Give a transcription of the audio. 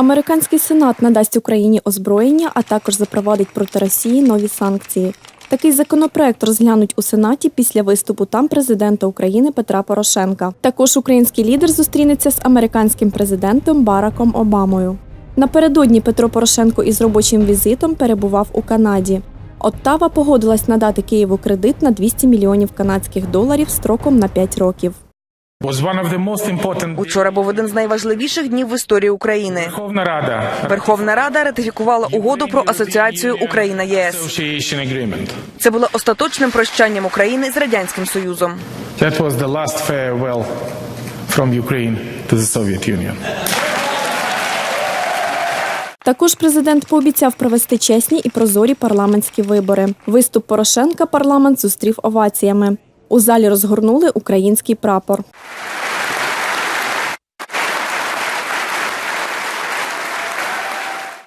Американський сенат надасть Україні озброєння, а також запровадить проти Росії нові санкції. Такий законопроект розглянуть у Сенаті після виступу там президента України Петра Порошенка. Також український лідер зустрінеться з американським президентом Бараком Обамою. Напередодні Петро Порошенко із робочим візитом перебував у Канаді. Оттава погодилась надати Києву кредит на 200 мільйонів канадських доларів строком на 5 років. Учора був один з найважливіших днів в історії України. Верховна Рада Верховна Рада ратифікувала угоду про асоціацію Україна ЄС. Це було остаточним прощанням України з радянським союзом. That was the last farewell from Ukraine to the Soviet Union. Також президент пообіцяв провести чесні і прозорі парламентські вибори. Виступ Порошенка парламент зустрів оваціями. У залі розгорнули український прапор.